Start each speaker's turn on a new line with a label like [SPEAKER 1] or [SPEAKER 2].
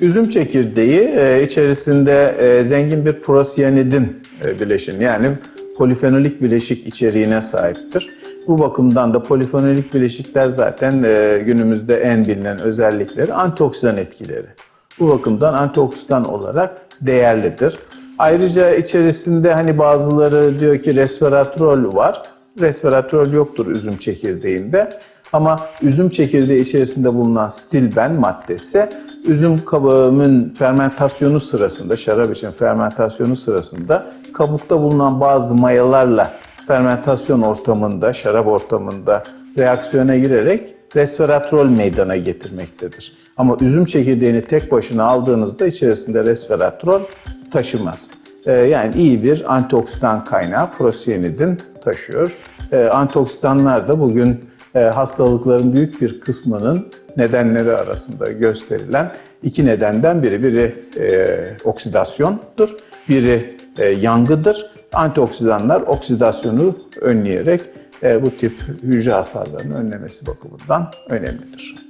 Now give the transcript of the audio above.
[SPEAKER 1] Üzüm çekirdeği e, içerisinde e, zengin bir prosiyanidin e, yani polifenolik bileşik içeriğine sahiptir. Bu bakımdan da polifenolik bileşikler zaten e, günümüzde en bilinen özellikleri antioksidan etkileri. Bu bakımdan antioksidan olarak değerlidir. Ayrıca içerisinde hani bazıları diyor ki resveratrol var. Resveratrol yoktur üzüm çekirdeğinde. Ama üzüm çekirdeği içerisinde bulunan stilben maddesi üzüm kabağının fermentasyonu sırasında, şarap için fermentasyonu sırasında kabukta bulunan bazı mayalarla fermentasyon ortamında, şarap ortamında reaksiyona girerek resveratrol meydana getirmektedir. Ama üzüm çekirdeğini tek başına aldığınızda içerisinde resveratrol taşımaz. Ee, Yani iyi bir antioksidan kaynağı prosiyanidin taşıyor. Ee, Antioksidanlar da bugün hastalıkların büyük bir kısmının nedenleri arasında gösterilen iki nedenden biri. Biri e, oksidasyondur, biri e, yangıdır. Antioksidanlar oksidasyonu önleyerek e, bu tip hücre hasarlarını önlemesi bakımından önemlidir.